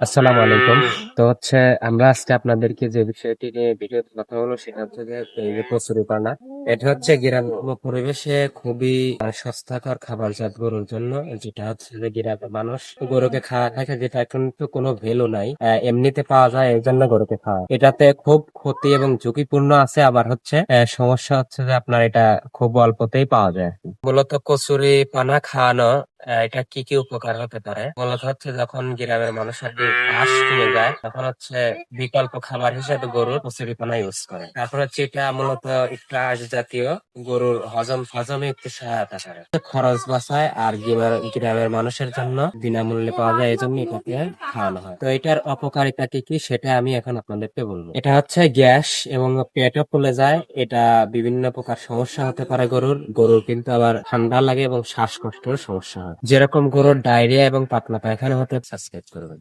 আসসালামু আলাইকুম। তো হচ্ছে আমরা আজকে আপনাদেরকে যে বিষয়টি নিয়ে ভিডিওতে কথা বলব সেটা হচ্ছে যে কচুরিপানা এটা হচ্ছে গ্রাম পরিবেশে খুবই স্বাস্থ্যকর খাবার জাত গরুর জন্য, যেটা হচ্ছে যে গ্রামের মানুষ গরুকে খাওয়া থাকে, যেটা কিন্তু কোনো ভ্যালু নাই এমনিতে পাওয়া যায় এই জন্য গরুকে খাওয়া। এটাতে খুব ক্ষতি এবং ঝুঁকিপূর্ণ আছে, আবার হচ্ছে সমস্যা হচ্ছে যে আপনার এটা খুব অল্পতেই পাওয়া যায়। মূলত কচুরি পানা খাওয়ানো আহ, এটা কি কি উপকার হতে পারে? মূলত হচ্ছে যখন গ্রামের মানুষের যে ঘাস কমে যায় তখন হচ্ছে বিকল্প খাবার হিসেবে গরুর কচুরিপানা ইউজ করে। তারপর হচ্ছে এটা মূলত একটা আঁশ জাতীয় গরুর হজম হজমে একটু সহায়তা করে। খরচ বাঁচায় আর গ্রামের মানুষের জন্য বিনামূল্যে পাওয়া যায় এই জন্য এটাকে খাওয়ানো হয়। তো এটার অপকারিতা কি কি সেটা আমি এখন আপনাদেরকে বলব। এটা হচ্ছে গ্যাস এবং পেটও ফুলে যায়। এটা বিভিন্ন প্রকার সমস্যা হতে পারে গরুর। গরুর কিন্তু আবার ঠান্ডা লাগে এবং শ্বাসকষ্টের সমস্যা যেরকম গরুর ডায়রিয়া এবং পাতলা পায়খানা হতে সাবস্ক্রাইব করবেন।